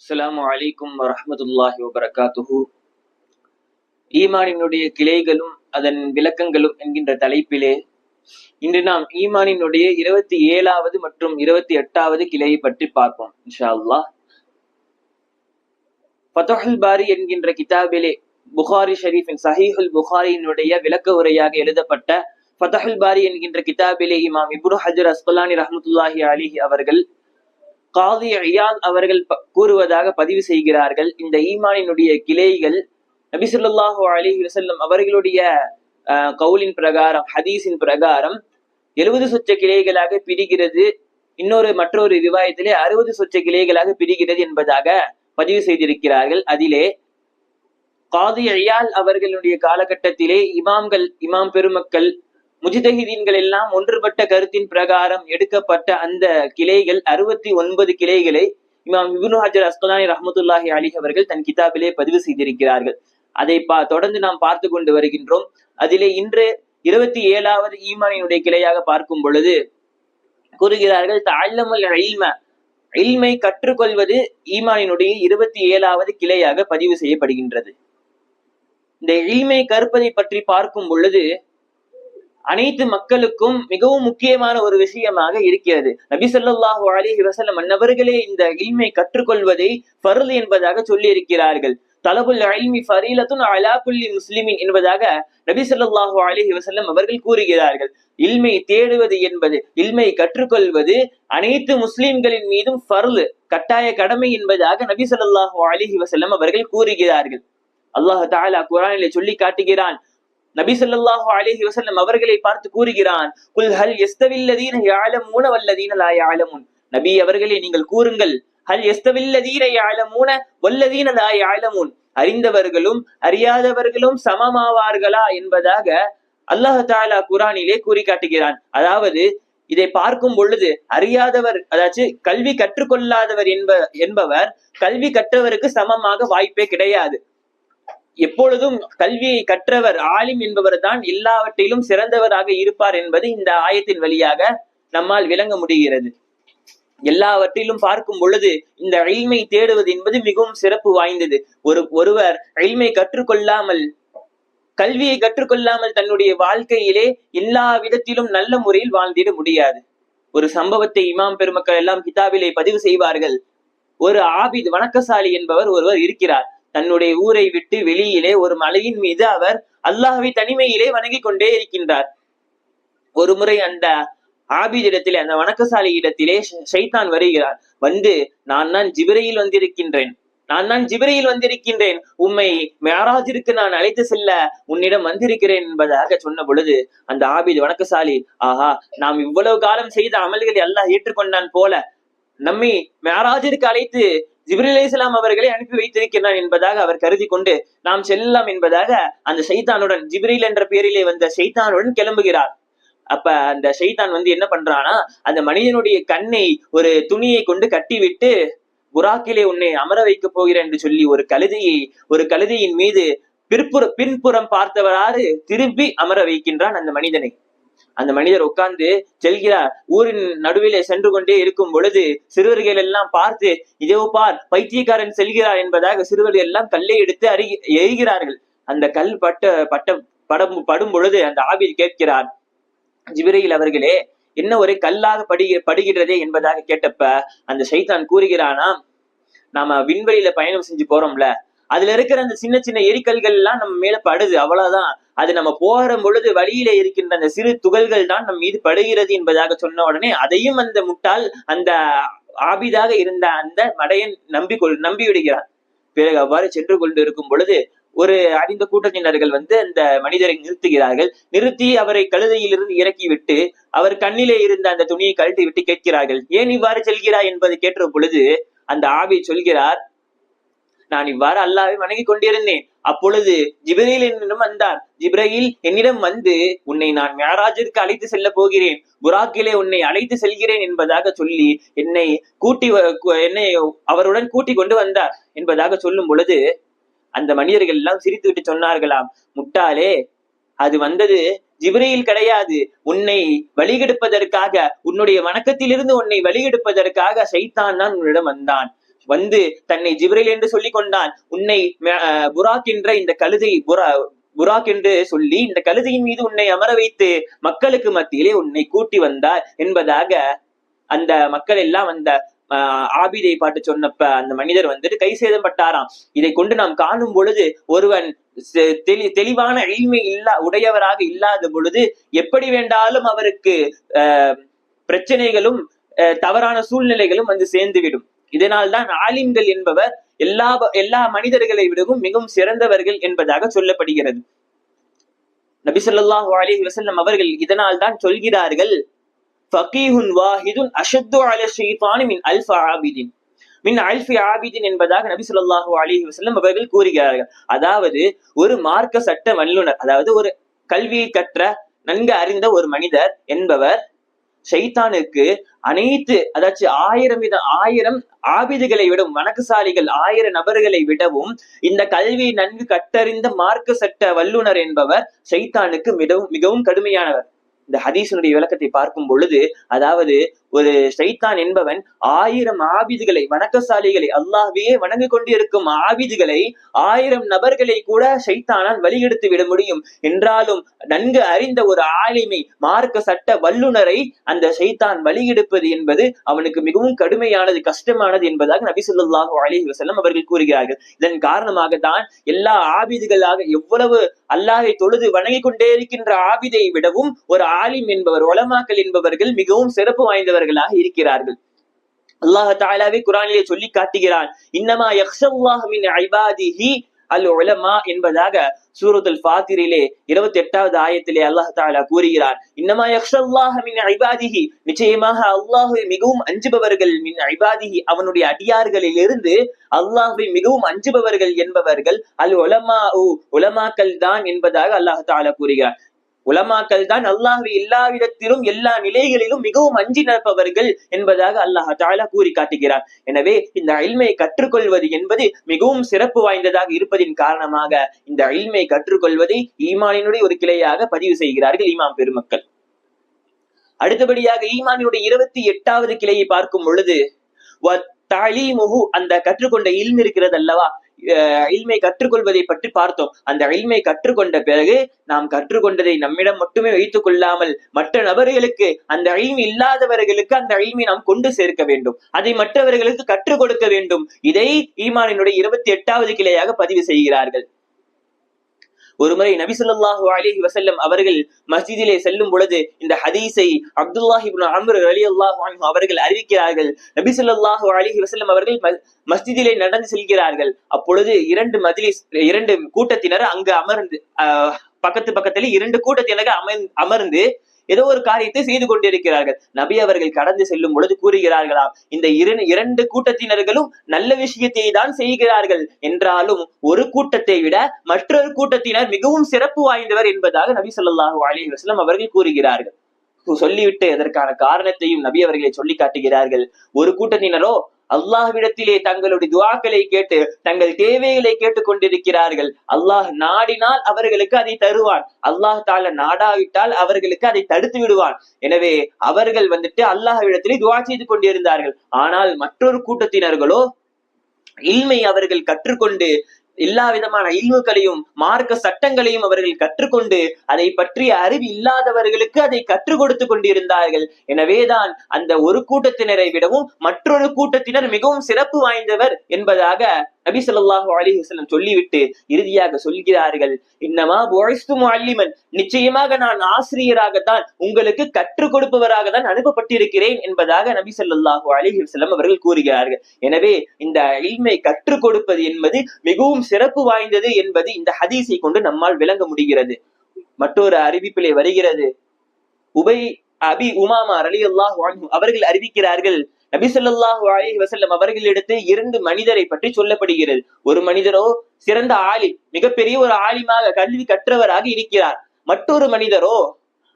அஸ்லாம் அலைக்கும் வரமத்துல்லாஹி வபரகாத்துஹு. ஈமானினுடைய கிளைகளும் அதன் விளக்கங்களும் என்கின்ற தலைப்பிலே இன்று நாம் ஈமானினுடைய இருபத்தி ஏழாவது மற்றும் இருபத்தி எட்டாவது கிளையை பற்றி பார்ப்போம் இன்ஷா அல்லா ஃபதஹுல் பாரி என்கின்ற கிதாபிலே புகாரி ஷரீஃபின் சஹீஹுல் புகாரியினுடைய விளக்க உரையாக எழுதப்பட்ட ஃபதஹுல் பாரி என்கின்ற கிதாபிலே இமாம் இப்ரு ஹஜர் அஸ்கலானி ரஹமத்துல்லாஹி அலிஹி அவர்கள் காதி ஐயாத் அவர்கள் கூறுவதாக பதிவு செய்கிறார்கள். இந்த ஈமானினுடைய கிளைகள் நபிசுல்லாஹு அலி வசல்லம் அவர்களுடைய கவுலின் பிரகாரம் ஹதீஸின் பிரகாரம் எழுபது சொச்ச கிளைகளாக பிரிகிறது. இன்னொரு மற்றொரு ரிவாயத்திலே அறுபது சொச்ச கிளைகளாக பிரிகிறது என்பதாக பதிவு செய்திருக்கிறார்கள். அதிலே காதி ஐயால் அவர்களுடைய காலகட்டத்திலே இமாம்கள் இமாம் பெருமக்கள் முஜிதஹிதீன்கள் எல்லாம் ஒன்றுபட்ட கருத்தின் பிரகாரம் எடுக்கப்பட்ட அந்த கிளைகள் அறுபத்தி ஒன்பது கிளைகளை இமாம் இப்னு ஹஜர் அஸ்கலானி ரஹமத்துல்லாஹி அலி அவர்கள் தன் கிதாபிலே பதிவு செய்திருக்கிறார்கள். அதை பா தொடர்ந்து நாம் பார்த்து கொண்டு வருகின்றோம். அதிலே இன்று இருபத்தி ஏழாவது ஈமானினுடைய கிளையாக பார்க்கும் பொழுது கூறுகிறார்கள் தாழ்லமுல் இல்ம. இல்மை கற்றுக்கொள்வது ஈமானினுடைய இருபத்தி ஏழாவது கிளையாக பதிவு செய்யப்படுகின்றது. இந்த இல்மை கற்பதை பற்றி பார்க்கும் பொழுது அனைத்து மக்களுக்கும் மிகவும் முக்கியமான ஒரு விஷயமாக இருக்கிறது. நபி சொல்லாஹு அலைஹி வசலம் அன்னவர்களே இந்த இல்மை கற்றுக்கொள்வதை ஃபர்ல் என்பதாக சொல்லி இருக்கிறார்கள் தலபுல் அல்மி ஃபரீலத்துன் அலா குல்லி முஸ்லிமின் என்பதாக நபி சொல்லாஹு அலைஹி வசல்லம் அவர்கள் கூறுகிறார்கள். இல்மை தேடுவது என்பது இல்மை கற்றுக்கொள்வது அனைத்து முஸ்லிம்களின் மீதும் ஃபர்ல் கட்டாய கடமை என்பதாக நபி சொல்லாஹு அலிஹி வசல்லம் அவர்கள் கூறுகிறார்கள். அல்லாஹ் தாலா குரானிலே சொல்லி காட்டுகிறான் நபி சொல்லாஹு அலஹி வசல்லம் அவர்களை பார்த்து கூறுகிறான் குல் ஹல் எஸ்தவில்லதீன யஅலமூன வல்லதீன லா யஅலமூன். நபி அவர்களே நீங்கள் கூறுங்கள் ஹல் எஸ்தவில்லதீன யஅலமூன வல்லதீன லா யஅலமூன். அறிந்தவர்களும் அறியாதவர்களும் சமமாவார்களா என்பதாக அல்லாஹ் தாலா குரானிலே கூறி காட்டுகிறான் அதாவது இதை பார்க்கும் பொழுது அறியாதவர் அதாச்சு கல்வி கற்றுக்கொள்ளாதவர் என்ப என்பவர் கல்வி கற்றவருக்கு சமமாக வாய்ப்பே கிடையாது. எப்பொழுதும் கல்வியை கற்றவர் ஆலிம் என்பவர் தான் எல்லாவற்றிலும் சிறந்தவராக இருப்பார் என்பது இந்த ஆயத்தின் வழியாக நம்மால் விளங்க முடிகிறது. எல்லாவற்றிலும் பார்க்கும் பொழுது இந்த அழிமை தேடுவது என்பது மிகவும் சிறப்பு வாய்ந்தது. ஒரு ஒருவர் அழிமை கற்றுக்கொள்ளாமல் கல்வியை கற்றுக்கொள்ளாமல் தன்னுடைய வாழ்க்கையிலே எல்லா விதத்திலும் நல்ல முறையில் வாழ்ந்திட முடியாது. ஒரு சம்பவத்தை இமாம் பெருமக்கள் எல்லாம் கிதாபிலே பதிவு செய்வார்கள். ஒரு ஆபித் வணக்கசாலி என்பவர் ஒருவர் இருக்கிறார். தன்னுடைய ஊரை விட்டு வெளியிலே ஒரு மலையின் மீது அவர் அல்லாஹாவை தனிமையிலே வணங்கிக் கொண்டே இருக்கின்றார். ஒரு முறை அந்த ஆபிதிடத்திலே அந்த வணக்கசாலி இடத்திலே சைத்தான் வருகிறார். வந்து நான் தான் ஜிபிரையில் வந்திருக்கின்றேன். நான் தான் ஜிபிரையில் வந்திருக்கின்றேன். உம்மை மேராஜிற்கு நான் அழைத்து செல்ல உன்னிடம் வந்திருக்கிறேன் என்பதாக சொன்ன பொழுது அந்த ஆபித் வணக்கசாலி ஆஹா நாம் இவ்வளவு காலம் செய்த அமல்களை அல்லாஹ் ஏற்றுக்கொண்டான் போல. நம்மை மேராஜிற்கு அழைத்து ஜிப்ரி அலி இஸ்லாம் அவர்களை அனுப்பி வைத்திருக்கிறான் என்பதாக அவர் கருதி கொண்டு நாம் செல்லலாம் என்பதாக அந்த சைத்தானுடன் ஜிப்ரில் என்ற பெயரிலே வந்த சைத்தானுடன் கிளம்புகிறார். அப்ப அந்த சைத்தான் வந்து என்ன பண்றானா அந்த மனிதனுடைய கண்ணை ஒரு துணியை கொண்டு கட்டிவிட்டு புறாக்கிலே உன்னை அமர வைக்க போகிறேன் என்று சொல்லி ஒரு கழுதையை ஒரு கழுதையின் மீது பிற்புற பின்புறம் பார்த்தவராறு திருப்பி அமர வைக்கின்றான் அந்த மனிதனை. அந்த மனிதர் உட்கார்ந்து செல்கிறார். ஊரின் நடுவிலே சென்று கொண்டே இருக்கும் பொழுது சிறுவர்கள் எல்லாம் பார்த்து இதோ பார் பைத்தியக்காரன் செல்கிறார் என்பதாக சிறுவர்கள் எல்லாம் கல்லை எடுத்து அறி எரிகிறார்கள் அந்த கல் பட்ட பட்ட படம் படும் பொழுது அந்த ஆவில் கேட்கிறார் ஜிபிரையில் அவர்களே என்ன ஒரு கல்லாக படுகி படுகிறதே என்பதாக கேட்டப்ப அந்த சைத்தான் கூறுகிறானாம் நாம விண்வெளியில பயணம் செஞ்சு போறோம்ல அதுல இருக்கிற அந்த சின்ன சின்ன எரிக்கல்கள் எல்லாம் நம்ம மேல படுது அவ்வளவுதான். அது நம்ம போகிற பொழுது வழியில இருக்கின்ற அந்த சிறு துகள்கள் தான் நம் மீது படுகிறது என்பதாக சொன்ன உடனே அதையும் அந்த முட்டாள் அந்த ஆபிதாக இருந்த அந்த மடையன் நம்பி கொள் நம்பி விடுகிறான் பிறகு அவ்வாறு சென்று கொண்டு இருக்கும் பொழுது ஒரு அறிந்த கூட்டத்தினர்கள் வந்து அந்த மனிதரை நிறுத்துகிறார்கள். நிறுத்தி அவரை கழுதையிலிருந்து இறக்கிவிட்டு அவர் கண்ணிலே இருந்த அந்த துணியை கழட்டி விட்டு கேட்கிறார்கள். ஏன் இவ்வாறு செல்கிறாய்? என்பதை கேட்ட பொழுது அந்த ஆவி சொல்கிறார் நான் இவ்வாறு அல்லாவை வணங்கிக் கொண்டிருந்தேன். அப்பொழுது ஜிப்ரீல் என்னிடம் வந்தார். ஜிப்ரீல் என்னிடம் வந்து உன்னை நான் மேராஜிற்கு அழைத்து செல்ல போகிறேன். புராக்கிலே உன்னை அழைத்து செல்கிறேன் என்பதாக சொல்லி என்னை கூட்டி வ- என்னை அவருடன் கூட்டி கொண்டு வந்தார். என்பதாக சொல்லும் பொழுது அந்த மனிதர்கள் எல்லாம் சிரித்துவிட்டு சொன்னார்களாம். முட்டாளே அது வந்தது ஜிப்ரையில் கிடையாது. உன்னை வழிகெடுப்பதற்காக உன்னுடைய வணக்கத்திலிருந்து உன்னை வழிகெடுப்பதற்காக சைத்தான் தான் உன்னிடம் வந்தான். வந்து தன்னை ஜிப்ரைல் என்று சொல்லி கொண்டான். உன்னை புராக் என்ற இந்த கழுதை புரா புராக் என்று சொல்லி இந்த கழுதையின் மீது உன்னை அமர வைத்து மக்களுக்கு மத்தியிலே உன்னை கூட்டி வந்தார் என்பதாக அந்த மக்கள் எல்லாம் அந்த ஆபிதை பாட்டு சொன்னப்ப அந்த மனிதர் வந்துட்டு கை சேதப்பட்டாராம் இதை கொண்டு நாம் காணும் பொழுது ஒருவன் செ- தெளி- தெளிவான எளிமை இல்லா உடையவராக இல்லாத பொழுது எப்படி வேண்டாலும் அவருக்கு பிரச்சனைகளும் தவறான சூழ்நிலைகளும் வந்து சேர்ந்துவிடும். இதனால்தான் ஆலிம்கள் என்பவர் எல்லா எல்லா மனிதர்களை விடவும் மிகவும் சிறந்தவர்கள் என்பதாக சொல்லப்படுகிறது. நபிசல்லாஹு அலி வசல்லம் அவர்கள் இதனால் தான் சொல்கிறார்கள் ஃபகீஹுன் வாஹிதுன் அஷத்து அல ஷைத்தானி மின் அல்ஃப ஆபிதின். மின் அல்ஃபி ஆபிதின் என்பதாக நபி சொல்லாஹு அலைஹி வசல்லம் அவர்கள் கூறுகிறார்கள். அதாவது ஒரு மார்க்க சட்ட வல்லுனர் அதாவது ஒரு கல்வியை கற்ற நன்கு அறிந்த ஒரு மனிதர் என்பவர் ஷைத்தானுக்கு அனைத்து அதாச்சும் ஆயிரம் வித ஆயிரம் ஆபிதுகளை விடவும் வணக்கசாலிகள் ஆயிரம் நபர்களை விடவும் இந்த கல்வியை நன்கு கட்டறிந்த மார்க்க சட்ட வல்லுனர் என்பவர் ஷைத்தானுக்கு மிகவும் மிகவும் கடுமையானவர். இந்த ஹதீஸனுடைய விளக்கத்தை பார்க்கும் பொழுது அதாவது ஒரு ஷைத்தான் என்பவன் ஆயிரம் ஆபிதுகளை வணக்கசாலிகளை அல்லாஹ்வையே வணங்கி கொண்டிருக்கும் ஆபிதுகளை ஆயிரம் நபர்களை கூட ஷைத்தானால் வழிகெடுத்து விட முடியும். என்றாலும் நன்கு அறிந்த ஒரு ஆலிமை மார்க்க சட்ட வல்லுனரை அந்த ஷைத்தான் வழிகெடுப்பது என்பது அவனுக்கு மிகவும் கடுமையானது கஷ்டமானது என்பதாக நபி ஸல்லல்லாஹு அலைஹி வஸல்லம் அவர்கள் கூறுகிறார்கள். இதன் காரணமாக தான் எல்லா ஆபிதுகளாக எவ்வளவு அல்லாஹை தொழுது வணங்கி கொண்டே இருக்கின்ற ஆபிதை விடவும் ஒரு ஆலிம் என்பவர் உலமாக்கல் என்பவர்கள் மிகவும் சிறப்பு வாய்ந்தவர்களாக இருக்கிறார்கள். அல்லாஹ் தாலாவே குரானிலே சொல்லி காட்டுகிறான் இன்னமா யக்ஷல்லாஹ் ஐபாதிஹி அல் உலமா என்பதாக சூரத்துல் ஃபாத்திரிலே இருபத்தி எட்டாவது ஆயத்திலே அல்லாஹ் தாலா கூறுகிறார். இன்னமா யக்ஷல்லாஹ மின் ஐபாதிஹி நிச்சயமாக அல்லாஹுவை மிகவும் அஞ்சுபவர்கள் மின் ஐபாதிஹி அவனுடைய அடியார்களில் இருந்து அல்லாஹை மிகவும் அஞ்சுபவர்கள் என்பவர்கள் அல் உலமா உலமாக்கள் தான் என்பதாக அல்லாஹ் தாலா கூறுகிறார். உலமாக்கள் தான் அல்லாஹ்வை எல்லா விதத்திலும் எல்லா நிலைகளிலும் மிகவும் அஞ்சி நடப்பவர்கள் என்பதாக அல்லாஹ் தாலா கூறி காட்டுகிறார். எனவே இந்த அயில்மையை கற்றுக்கொள்வது என்பது மிகவும் சிறப்பு வாய்ந்ததாக இருப்பதின் காரணமாக இந்த அயில்மையை கற்றுக்கொள்வதை ஈமானினுடைய ஒரு கிளையாக பதிவு செய்கிறார்கள் ஈமாம் பெருமக்கள். அடுத்தபடியாக ஈமானினுடைய இருபத்தி எட்டாவது கிளையை பார்க்கும் பொழுது அந்த கற்றுக்கொண்ட இல்ம் இருக்கிறது அல்லவா? இல்மை கற்றுக்கொள்வதை பற்றி பார்த்தோம். அந்த இல்மை கற்றுக்கொண்ட பிறகு நாம் கற்றுக்கொண்டதை நம்மிடம் மட்டுமே வைத்துக் கொள்ளாமல் மற்ற நபர்களுக்கு அந்த இல்மி இல்லாதவர்களுக்கு அந்த இல்மை நாம் கொண்டு சேர்க்க வேண்டும். அதை மற்றவர்களுக்கு கற்றுக் கொடுக்க வேண்டும். இதை ஈமானினுடைய இருபத்தி எட்டாவது கிளையாக பதிவு செய்கிறார்கள். ஒருமுறை நபி சொல்லாஹு அலிஹி வசல்லம் அவர்கள் மஸ்ஜிதிலே செல்லும் பொழுது இந்த ஹதீஸை அப்துல்லாஹி அமர் அலி அல்லாஹு அவர்கள் அறிவிக்கிறார்கள். நபி சொல்லாஹு அலிஹி வசல்லம் அவர்கள் மஸ்ஜிதிலே நடந்து செல்கிறார்கள். அப்பொழுது இரண்டு மஜ்லிஸ் இரண்டு கூட்டத்தினர் அங்கு அமர்ந்து பக்கத்து பக்கத்திலே இரண்டு கூட்டத்தினர் அமர் அமர்ந்து ஏதோ ஒரு காரியத்தை செய்து கொண்டிருக்கிறார்கள். நபி அவர்கள் கடந்து செல்லும் பொழுது கூறுகிறார்களாம் இந்த இரு இரண்டு கூட்டத்தினர்களும் நல்ல விஷயத்தை தான் செய்கிறார்கள். என்றாலும் ஒரு கூட்டத்தை விட மற்றொரு கூட்டத்தினர் மிகவும் சிறப்பு வாய்ந்தவர் என்பதாக நபி சொல்லாஹு அலி வஸ்லம் அவர்கள் கூறுகிறார்கள். சொல்லிவிட்டு அதற்கான காரணத்தையும் நபி அவர்களை சொல்லி காட்டுகிறார்கள். ஒரு கூட்டத்தினரோ அல்லாஹ்விடத்திலே தங்களுடைய துவாக்களை கேட்டு தங்கள் தேவைகளை கேட்டுக் கொண்டிருக்கிறார்கள் அல்லாஹ் நாடினால் அவர்களுக்கு அதை தருவான். அல்லாஹ் தால நாடாவிட்டால் அவர்களுக்கு அதை தடுத்து விடுவான். எனவே அவர்கள் வந்துட்டு அல்லாஹ்விடத்திலே துவா செய்து கொண்டிருந்தார்கள். ஆனால் மற்றொரு கூட்டத்தினர்களோ இல்மை அவர்கள் கற்றுக்கொண்டு எல்லா விதமான இல்முகளையும் மார்க்க சட்டங்களையும் அவர்கள் கற்றுக்கொண்டு அதை பற்றிய அறிவு இல்லாதவர்களுக்கு அதை கற்றுக் கொடுத்து கொண்டிருந்தார்கள். எனவேதான் அந்த ஒரு கூட்டத்தினரை விடவும் மற்றொரு கூட்டத்தினர் மிகவும் சிறப்பு வாய்ந்தவர் என்பதாக நபி சொல்லாஹு அலைஹி சொல்லிவிட்டு இறுதியாக சொல்கிறார்கள். இன்னமா புழைஸ்து அல்லிமன் நிச்சயமாக நான் ஆசிரியராகத்தான் உங்களுக்கு கற்றுக் கொடுப்பவராக தான் அனுப்பப்பட்டிருக்கிறேன் என்பதாக நபி சொல்லாஹு அலைஹி அவர்கள் கூறுகிறார்கள். எனவே இந்த இல்மை கற்றுக் கொடுப்பது என்பது மிகவும் சிறப்பு வாய்ந்தது என்பது இந்த ஹதீஸை கொண்டு நம்மால் விளங்க முடிகிறது. மற்றொரு அறிவிப்பிலே வருகிறது. உபை அபி உமாமா அலி அல்லாஹ் அவர்கள் அறிவிக்கிறார்கள் நபி ஸல்லல்லாஹு அலைஹி அவர்களிடத்து இரண்டு மனிதரை பற்றி சொல்லப்படுகிறது. ஒரு மனிதரோ சிறந்த ஆலிம் மிகப்பெரிய ஒரு ஆலிமாக கல்வி கற்றவராக இருக்கிறார். மற்றொரு மனிதரோ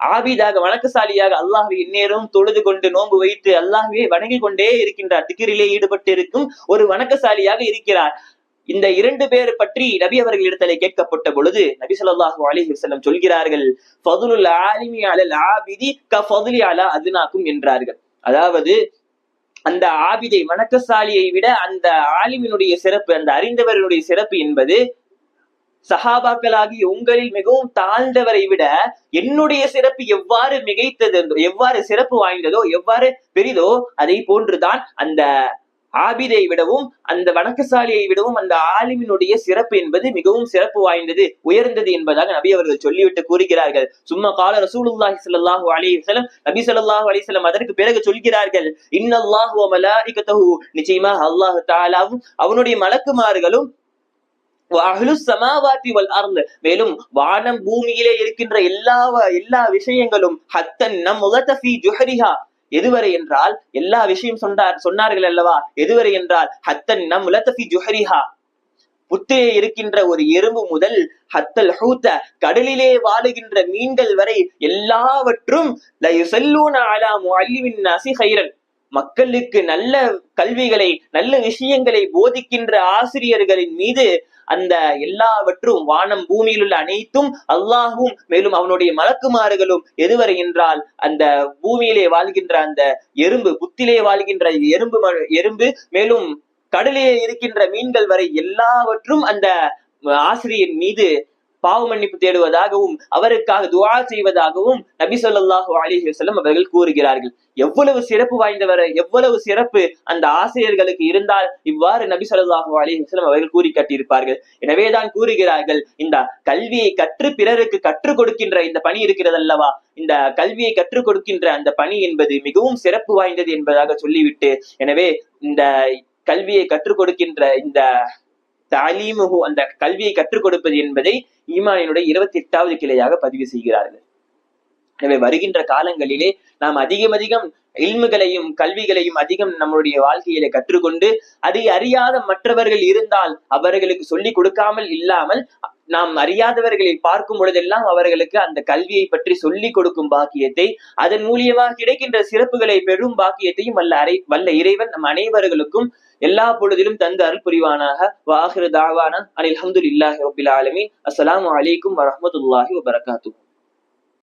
ஆபிதாக வணக்கசாலியாக அல்லாஹ்வை இந்நேரம் தொழுது கொண்டு நோன்பு வைத்து அல்லாஹ்வை வணங்கிக் கொண்டே இருக்கின்றார். திகிரிலே ஈடுபட்டு இருக்கும் ஒரு வணக்கசாலியாக இருக்கிறார். இந்த இரண்டு பேர் பற்றி நபி அவர்கள் இடத்திலே கேட்கப்பட்ட பொழுது நபி சொல்லாஹு அலைஹி வஸல்லம் சொல்கிறார்கள் ஃபதுலுல் ஆலிமி அலல் ஆபிதி க ஃபதுலி அலா அதுனாக்கும் என்றார்கள். அதாவது அந்த ஆபிதை வணக்கசாலியை விட அந்த ஆலிமினுடைய சிறப்பு அந்த அறிந்தவர்களுடைய சிறப்பு என்பது சஹாபாக்களாகி உங்களில் மிகவும் தாழ்ந்தவரை விட என்னுடைய சிறப்பு எவ்வாறு மிகைத்தது எவ்வாறு சிறப்பு வாய்ந்ததோ எவ்வாறு பெரிதோ அதை போன்றுதான் அந்த ஆபிதை விடவும் அந்த வணக்கசாலியை விடவும் அந்த ஆலிமினுடைய சிறப்பு என்பது மிகவும் சிறப்பு வாய்ந்தது உயர்ந்தது என்பதாக நபி அவர்கள் சொல்லிவிட்டு கூறுகிறார்கள். சும்மா கால ரசூலுல்லாஹி ஸல்லல்லாஹு அலைஹி வஸல்லம் நபி ஸல்லல்லாஹு அலைஹி வஸல்லம் அதற்கு பிறகு சொல்கிறார்கள் இன்னல்லாஹு வ நிச்சயமாக அல்லாஹ் தஆலாவும் அவனுடைய மலக்குமார்களும் மேலும் வானம் பூமியிலே இருக்கின்ற எல்லா எல்லா விஷயங்களும் ஹத்தன் நம் முகத்தஃபி ஜுஹரிஹா. எதுவரை என்றால் எல்லா விஷயம் சொன்னார் சொன்னார்கள் அல்லவா? எதுவரை என்றால் ஹத்தன் நம் உலத்தபி ஜுஹரிஹா. புத்திலே இருக்கின்ற ஒரு எறும்பு முதல் ஹத்தல் ஹூத்த கடலிலே வாழுகின்ற மீன்கள் வரை எல்லாவற்றும் மக்களுக்கு நல்ல கல்விகளை நல்ல விஷயங்களை போதிக்கின்ற ஆசிரியர்களின் மீது அந்த எல்லாவற்றும் வானம் பூமியில் உள்ள அனைத்தும் அல்லாஹும் மேலும் அவனுடைய மலக்குமாறுகளும் எதுவரை என்றால் அந்த பூமியிலே வாழ்கின்ற அந்த எறும்பு புத்திலே வாழ்கின்ற எறும்பு எறும்பு மேலும் கடலிலே இருக்கின்ற மீன்கள் வரை எல்லாவற்றும் அந்த ஆசிரியர் மீது பாவ மன்னிப்பு தேடுவதாகவும் அவருக்காக துவா செய்வதாகவும் நபி சொல்லாஹு அலிஹி வசல்லம் அவர்கள் கூறுகிறார்கள். எவ்வளவு சிறப்பு வாய்ந்தவர் எவ்வளவு சிறப்பு அந்த ஆசிரியர்களுக்கு இருந்தால் இவ்வாறு நபி சொல்லாஹு அலிஹி வசல்லம் அவர்கள் கூறி கட்டியிருப்பார்கள் எனவேதான் கூறுகிறார்கள் இந்த கல்வியை கற்று பிறருக்கு கற்றுக் கொடுக்கின்ற இந்த பணி இருக்கிறது அல்லவா? இந்த கல்வியை கற்றுக் கொடுக்கின்ற அந்த பணி என்பது மிகவும் சிறப்பு வாய்ந்தது என்பதாக சொல்லிவிட்டு எனவே இந்த கல்வியை கற்றுக் கொடுக்கின்ற இந்த தாலீமுகு அந்த கல்வியை கற்றுக் கொடுப்பது என்பதை ஈமானினுடைய இருபத்தி எட்டாவது கிளையாக பதிவு செய்கிறார்கள். எனவே வருகின்ற காலங்களிலே நாம் அதிகம் அதிகம் இல்முகளையும் கல்விகளையும் அதிகம் நம்மளுடைய வாழ்க்கையில கற்றுக்கொண்டு அதை அறியாத மற்றவர்கள் இருந்தால் அவர்களுக்கு சொல்லிக் கொடுக்காமல் இல்லாமல் நாம் அறியாதவர்களை பார்க்கும் பொழுதெல்லாம் அவர்களுக்கு அந்த கல்வியை பற்றி சொல்லிக் கொடுக்கும் பாக்கியத்தை அதன் மூலியமாக கிடைக்கின்ற சிறப்புகளை பெறும் பாக்கியத்தையும் வல்ல அரை வல்ல இறைவன் நம் அனைவர்களுக்கும் எல்லா பொழுதிலும் தந்து அருள் புரிவானாக. வாஹிரு தாவானா அனில் அஹமதுல்லாஹி ரபில் ஆலமீன். அஸ்லாம் வலைக்கும் வரமத்துல்லாஹி வபரகாத்தூ